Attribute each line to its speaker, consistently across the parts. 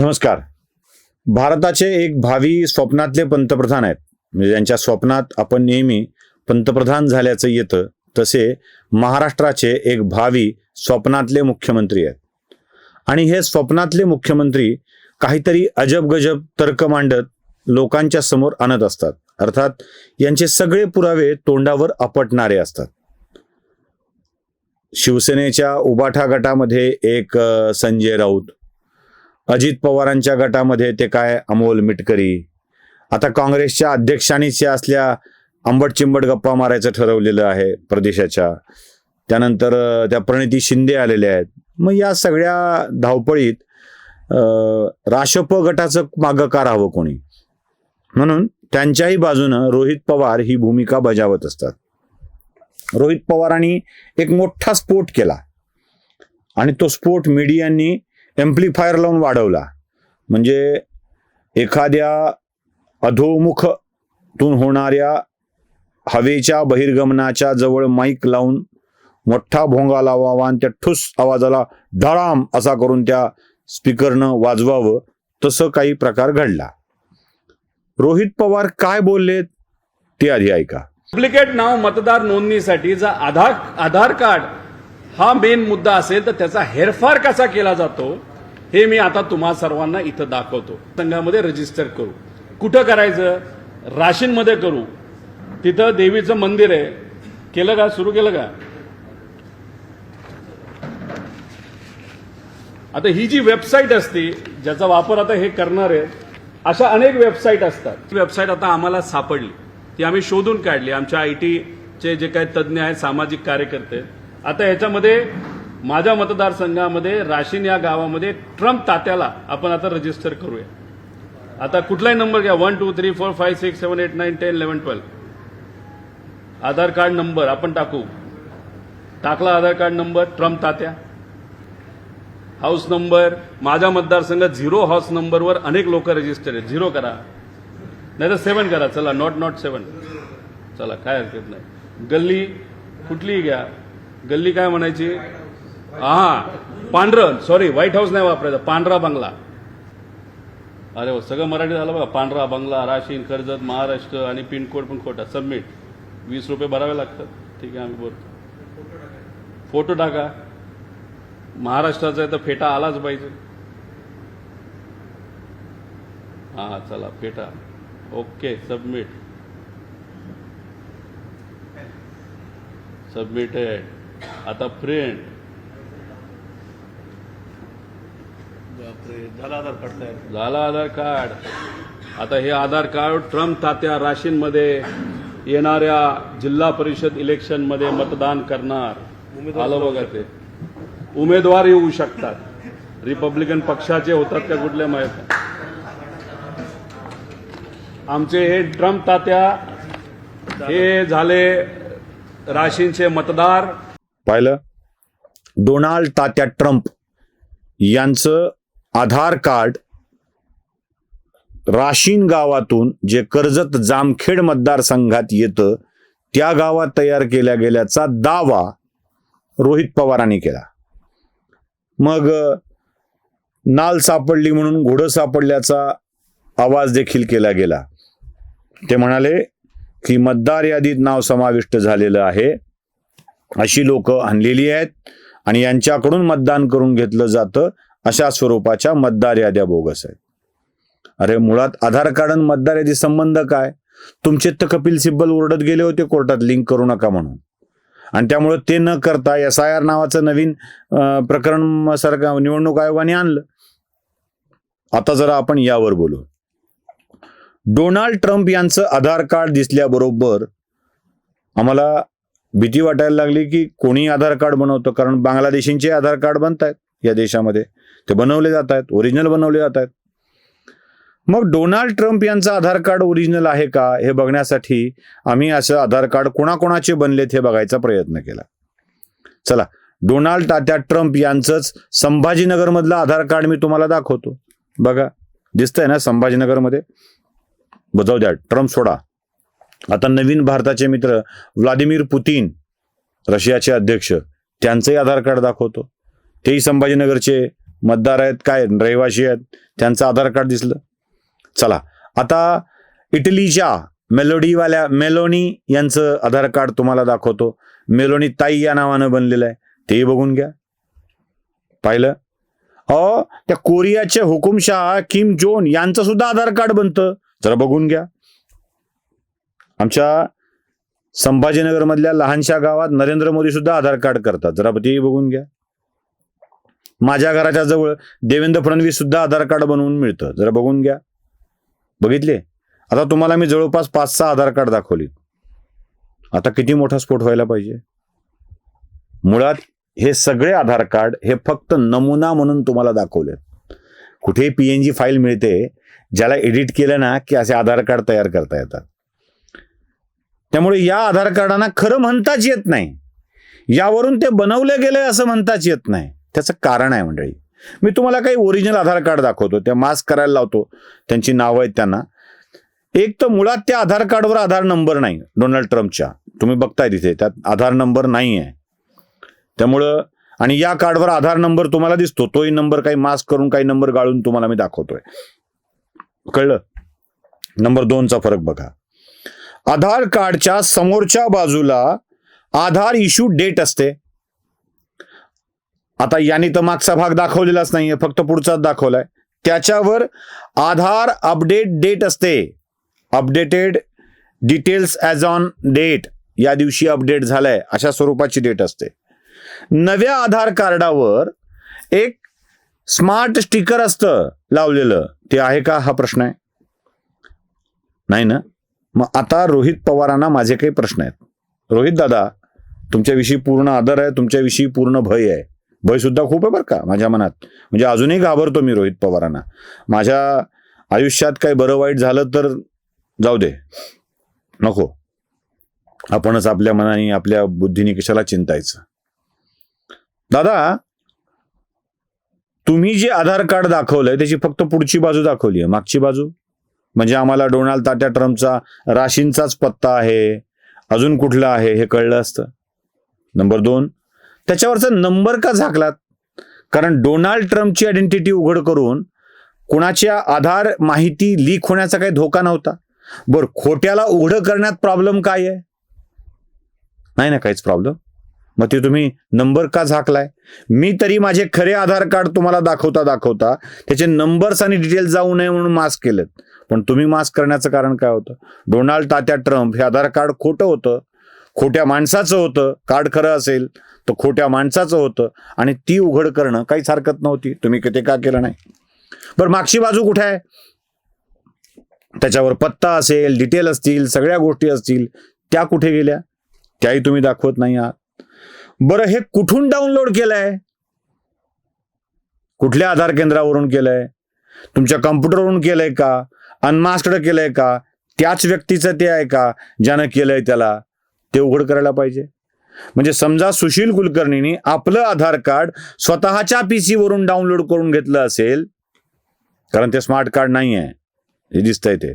Speaker 1: नमस्कार. भारताचे एक भावी स्वप्नातले पंतप्रधान आहेत. म्हणजे ज्यांच्या स्वप्नात आपण नेहमी पंतप्रधान झाल्याचं येतं तसे महाराष्ट्राचे एक भावी स्वप्नातले मुख्यमंत्री आहेत. आणि हे स्वप्नातले मुख्यमंत्री काहीतरी अजब गजब तर्क मांडत लोकांच्या समोर आणत असतात. अर्थात यांचे सगळे पुरावे तोंडावर आपटणारे असतात. शिवसेनेच्या उबाठा गटामध्ये एक संजय राऊत अजित पवारांच्या गटामध्ये ते काय अमोल मिटकरी. आता काँग्रेसच्या अध्यक्षांनीच या असल्या आंबट चिंबट गप्पा मारायचं ठरवलेलं आहे प्रदेशाच्या. त्यानंतर त्या प्रणिती शिंदे आलेल्या आहेत. मग या सगळ्या धावपळीत अ, राशप गटाचं मागं का राहावं कोणी? म्हणून त्यांच्याही बाजूनं रोहित पवार ही भूमिका बजावत असतात. रोहित पवारांनी एक मोठा स्फोट केला. आणि तो स्फोट मीडियांनी एम्प्लिफायर लावून वाढवला. म्हणजे एखाद्या अधोमुखतून होणाऱ्या हवेच्या बहिर्गमनाच्या जवळ माईक लावून मोठा भोंगा लावावा आणि त्या ठुस आवाजाला डळाम असा करून त्या स्पीकरनं वाजवावं तसं काही प्रकार घडला. रोहित पवार काय बोलले ते आधी ऐका.
Speaker 2: डुप्लिकेट नाव मतदार नोंदणीसाठी जर आधार आधार कार्ड हा मेन मुद्दा असेल तर त्याचा हेरफार कसा केला जातो हे मी आता तुम्हा सर्वांना इथं दाखवतो. संघामध्ये रजिस्टर करू. कुठं करायचं? राशीनमध्ये करू. तिथं देवीचं मंदिर आहे. केलं का? सुरू केलं का? आता ही जी वेबसाईट असते ज्याचा वापर आता हे करणार आहे अशा अनेक वेबसाईट असतात. ती वेबसाईट आता आम्हाला सापडली. ती आम्ही शोधून काढली. आमच्या आय टीचे जे काही तज्ज्ञ आहेत सामाजिक कार्यकर्ते आता याच्यामध्ये माझ्या मतदारसंघामध्ये राशीन या गावामध्ये ट्रम्प तात्याला आपण आता रजिस्टर करूया. आता कुठलाही नंबर घ्या. One two three four five six seven eight nine ten eleven twelve Aadhaar card number आपण टाकू. टाकला आधार कार्ड नंबर ट्रम्प तात्या. हाऊस नंबर माझ्या मतदारसंघात झिरो हाऊस नंबरवर अनेक लोक रजिस्टर आहेत. झिरो करा. नाही तर सेवन करा. चला नॉट नॉट सेवन चला काय हरकत नाही. गल्ली कुठलीही घ्या. गल्ली काय म्हणायची? हा पांढरं सॉरी व्हाईट हाऊस नाही वापरायचं पांढरा बंगला. अरे हो सगळं मराठी झालं बघा पांढरा बंगला राशीन कर्जत महाराष्ट्र आणि पिनकोड पण खोटा सबमिट वीस रुपये भरावे लागतात. ठीक आहे आम्ही बोलतो. फोटो टाका. महाराष्ट्राचा आहे तर फेटा आलाच पाहिजे. हा चला फेटा. ओके सबमिट सबमिटेड आता प्रिंट
Speaker 3: झाला आधार कार्ड तयार.
Speaker 2: झाला आधार कार्ड. आता हे आधार कार्ड ट्रम्प तात्या राशीनमध्ये येणाऱ्या जिल्हा परिषद इलेक्शनमध्ये मतदान करणार. आलं बघा ते. उमेदवार येऊ शकतात. रिपब्लिकन पक्षाचे होतात का कुठल्या माहीत. आमचे हे ट्रम्प तात्या हे झाले राशींचे मतदार.
Speaker 1: पाहिलं? डोनाल्ड तात्या ट्रम्प यांचं आधार कार्ड राशीन गावातून जे कर्जत जामखेड मतदारसंघात येतं त्या गावात तयार केल्या गेल्याचा दावा रोहित पवारांनी केला. मग नाल सापडली म्हणून घोडं सापडल्याचा आवाज देखील केला गेला. ते म्हणाले की मतदार यादीत नाव समाविष्ट झालेलं आहे. अशी लोक आणलेली आहेत आणि यांच्याकडून मतदान करून घेतलं जातं अशा स्वरूपाच्या मतदार याद्या बोगस आहेत. अरे मुळात आधार कार्ड आणि मतदार यादी संबंध काय? तुमचे तर कपिल सिब्बल ओरडत गेले होते कोर्टात लिंक करू नका म्हणून. आणि त्यामुळे ते न करता एस आय आर नावाचं नवीन प्रकरण सरकार निवडणूक आयोगाने आणलं. आता जरा आपण यावर बोलू. डोनाल्ड ट्रम्प यांचं आधार कार्ड दिसल्याबरोबर आम्हाला भीती वाटायला लागली की कोणी आधार कार्ड बनवतं कारण बांगलादेशींचे आधार कार्ड बनत आहेत या देशामध्ये. ते बनवले जात आहेत ओरिजिनल बनवले जात आहेत मग डोनाल्ड ट्रम्प यांचं आधार कार्ड ओरिजिनल आहे का हे बघण्यासाठी आम्ही असं आधार कार्ड कोणाकोणाचे बनलेत हे बघायचा प्रयत्न केला. चला डोनाल्ड तात्या ट्रम्प यांचंच संभाजीनगरमधलं आधार कार्ड मी तुम्हाला दाखवतो. बघा दिसतंय ना संभाजीनगरमध्ये? जाऊ द्या ट्रम्प सोडा. आता नवीन भारताचे मित्र व्लादिमीर पुतीन रशियाचे अध्यक्ष त्यांचंही आधार कार्ड दाखवतो. तेही संभाजीनगरचे मतदार आहेत काय रहिवाशी आहेत त्यांचं आधार कार्ड दिसलं. चला आता इटलीच्या मेलोडीवाल्या मेलोनी यांचं आधार कार्ड तुम्हाला दाखवतो. मेलोनी ताई या नावानं बनलेलं आहे तेही बघून घ्या. पाहिलं? अ त्या कोरियाचे हुकुमशाह किम जोन यांचं सुद्धा आधार कार्ड बनतं. जरा बघून घ्या. आमच्या संभाजीनगरमधल्या लहानशा गावात नरेंद्र मोदी सुद्धा आधार कार्ड करतात. जरा तेही बघून घ्या. माझ्या घराच्या जवळ देवेंद्र फडणवीस सुद्धा आधार कार्ड बनवून मिळतं. जरा बघून घ्या. बघितले? आता तुम्हाला मी जवळपास पाच सहा आधार कार्ड दाखवली. आता किती मोठा स्फोट व्हायला पाहिजे? मुळात हे सगळे आधार कार्ड हे फक्त नमुना म्हणून तुम्हाला दाखवले कुठे पी एन जी फाईल मिळते ज्याला एडिट केलं ना की असे आधार कार्ड तयार करता येतात. त्यामुळे या आधार कार्डांना खरं म्हणताच येत नाही. यावरून ते बनवले गेले असं म्हणताच येत नाही. त्याचं कारण आहे मंडळी. मी तुम्हाला काही ओरिजिनल आधार कार्ड दाखवतो त्या मास्क करायला लावतो. त्यांची नावं आहेत त्यांना. एक तर मुळात त्या आधार कार्डवर आधार नंबर नाही डोनाल्ड ट्रम्पच्या. तुम्ही बघताय तिथे त्यात आधार नंबर नाही आहे त्यामुळं आणि या कार्डवर आधार नंबर तुम्हाला दिसतो. तोही नंबर काही मास्क करून काही नंबर गाळून तुम्हाला मी दाखवतोय. कळलं? नंबर दोनचा फरक बघा. आधार कार्डच्या समोरच्या बाजूला आधार इश्यू डेट असते. आता यांनी तर मागचा भाग दाखवलेलाच नाहीये फक्त पुढचाच दाखवलाय. त्याच्यावर आधार अपडेट डेट असते. Updated details as on date या दिवशी अपडेट झालाय अशा स्वरूपाची डेट असते. नव्या आधार कार्डावर एक स्मार्ट स्टिकर असतं लावलेलं. ते आहे का? हा प्रश्न आहे. नाही ना? मग आता रोहित पवारांना माझे काही प्रश्न आहेत. रोहित दादा तुमच्याविषयी पूर्ण आदर आहे तुमच्याविषयी पूर्ण भय आहे. भय सुद्धा खूप आहे बरं का माझ्या मनात. म्हणजे अजूनही घाबरतो मी रोहित पवारांना. माझ्या आयुष्यात काही बरं वाईट झालं तर जाऊ दे. नको. आपणच आपल्या मनाने आपल्या बुद्धीने कशाला चिंतायचं? दादा तुम्ही जे आधार कार्ड दाखवलंय त्याची फक्त पुढची बाजू दाखवली आहे मागची बाजू? म्हणजे आम्हाला डोनाल्ड तात्या ट्रम्पचा राशींचाच पत्ता आहे. अजून कुठला आहे हे कळलं असतं. नंबर दोन त्याच्यावरचा नंबर का झाकलात? कारण डोनाल्ड ट्रम्पची आयडेंटिटी उघड करून कुणाच्या आधार माहिती लीक होण्याचा काही धोका नव्हता. बरं खोट्याला उघडं करण्यात प्रॉब्लेम काय आहे? नाही ना काहीच प्रॉब्लेम मग ते तुम्ही नंबर का झाकलाय? मी तरी माझे खरे आधार कार्ड तुम्हाला दाखवता दाखवता त्याचे नंबर्स आणि डिटेल्स जाऊ नये म्हणून मास्क केलेत. पण तुम्ही मास्क करण्याचं कारण काय होतं? डोनाल्ड तात्या ट्रम्प हे आधार कार्ड खोटं होतं खोट्या माणसाचं होतं कार्ड खरं असेल तर खोट्या माणसाचं होतं आणि ती उघड करणं काहीच हरकत नव्हती. तुम्ही ते का केलं नाही? बरं मागची बाजू कुठे आहे? त्याच्यावर पत्ता असेल डिटेल असतील सगळ्या गोष्टी असतील त्या कुठे गेल्या? त्याही तुम्ही दाखवत नाही आहात. बरं हे कुठून डाउनलोड केलंय? कुठल्या आधार केंद्रावरून केलंय? तुमच्या कम्प्युटरवरून केलंय का? अनमास्कड केलंय का? त्याच व्यक्तीचं ते आहे का? ज्यानं केलंय त्याला? ते उघड करायला पाहिजे. म्हणजे समजा सुशील कुलकर्णींनी आपलं आधार कार्ड स्वतःच्या पीसी वरून डाउनलोड करून घेतलं असेल कारण ते स्मार्ट कार्ड नाही आहे हे दिसतंय ते.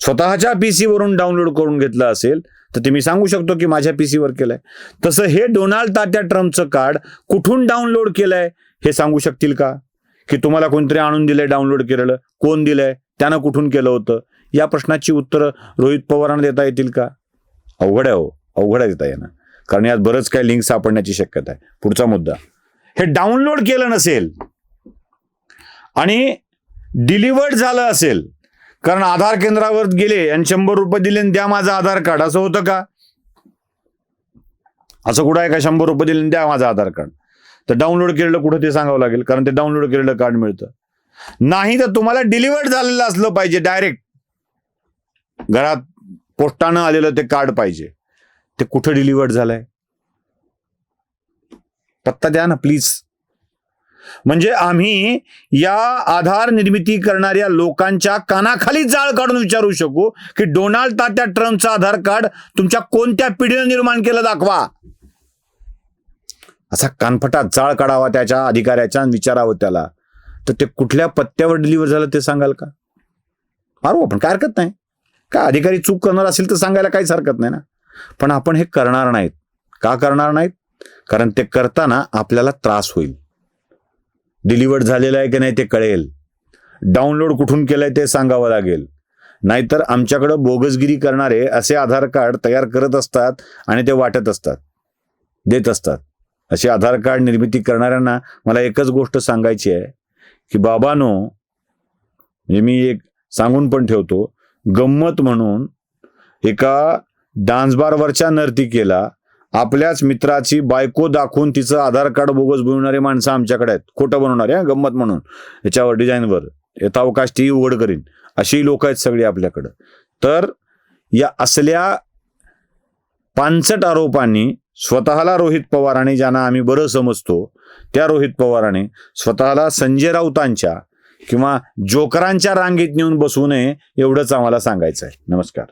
Speaker 1: स्वतःच्या पीसी वरून डाउनलोड करून घेतलं असेल तर ते मी सांगू शकतो की माझ्या पीसीवर केलंय. तसं हे डोनाल्ड तात्या ट्रम्पचं कार्ड कुठून डाउनलोड केलंय हे सांगू शकतील का? की तुम्हाला कोणतरी आणून दिलंय डाउनलोड केलेलं? कोण दिलंय? त्यानं कुठून केलं होतं? या प्रश्नाची उत्तरं रोहित पवारांना देता येतील का? अवघड आहे हो. अवघड आहे देता येणं कारण यात बरंच काही लिंक सापडण्याची शक्यता आहे. पुढचा मुद्दा. हे डाउनलोड केलं नसेल आणि डिलिव्हर्ड झालं असेल कारण आधार केंद्रावर गेले आणि शंभर रुपये दिले आणि द्या माझं आधार कार्ड. असं होतं का? असं कुठं आहे का? शंभर रुपये दिले आणि द्या माझं आधार कार्ड. तर डाउनलोड केलेलं कुठं ते सांगावं लागेल? कारण ते डाउनलोड केलेलं कार्ड मिळतं. नाही तर तुम्हाला डिलिव्हर्ड झालेलं असलं पाहिजे डायरेक्ट. घरात पोस्टानं आलेलं ते कार्ड पाहिजे. ते कुठं डिलिव्हर्ड झालंय? पत्ता द्या ना प्लीज. म्हणजे आम्ही या आधार निर्मिती करणाऱ्या लोकांच्या कानाखाली जाळ काढून विचारू शकू की डोनाल्ड तात्या ट्रम्पचा आधार कार्ड तुमच्या कोणत्या पिढीनं निर्माण केलं दाखवा. असा कानफटा जाळ काढावा त्याच्या अधिकाऱ्याच्या विचारावं त्याला. तर ते कुठल्या पत्त्यावर डिलिव्हर झालं ते सांगाल का? मारू आपण काय हरकत नाही. काय अधिकारी चूक करणार असेल तर सांगायला काहीच हरकत नाही ना. पण आपण हे करणार नाहीत. का करणार नाहीत? कारण ते करताना आपल्याला त्रास होईल. डिलिव्हर्ड झालेलं आहे की नाही ते कळेल. डाउनलोड कुठून केलंय ते सांगावं लागेल. नाहीतर आमच्याकडं बोगसगिरी करणारे असे आधार कार्ड तयार करत असतात आणि ते वाटत असतात देत असतात. असे आधार कार्ड निर्मिती करणाऱ्यांना मला एकच गोष्ट सांगायची आहे की बाबानो म्हणजे मी एक सांगून पण ठेवतो गंमत म्हणून एका डान्स बारवरच्या नर्तिकेला आपल्याच मित्राची बायको दाखवून तिचं आधार कार्ड बोगस बनवणारे माणसं आमच्याकडे आहेत. खोटं बनवणारे हा गंमत म्हणून. याच्यावर डिझाईनवर. यथावकाश ती उघड करीन. अशी लोक आहेत सगळी आपल्याकडं. तर या असल्या पानसट आरोपांनी स्वतःला रोहित पवाराने ज्यांना आम्ही बरं समजतो त्या रोहित पवाराने स्वतःला संजय राऊतांच्या किंवा जोकरांच्या रांगेत नेऊन बसू नये एवढंच आम्हाला सांगायचं आहे नमस्कार.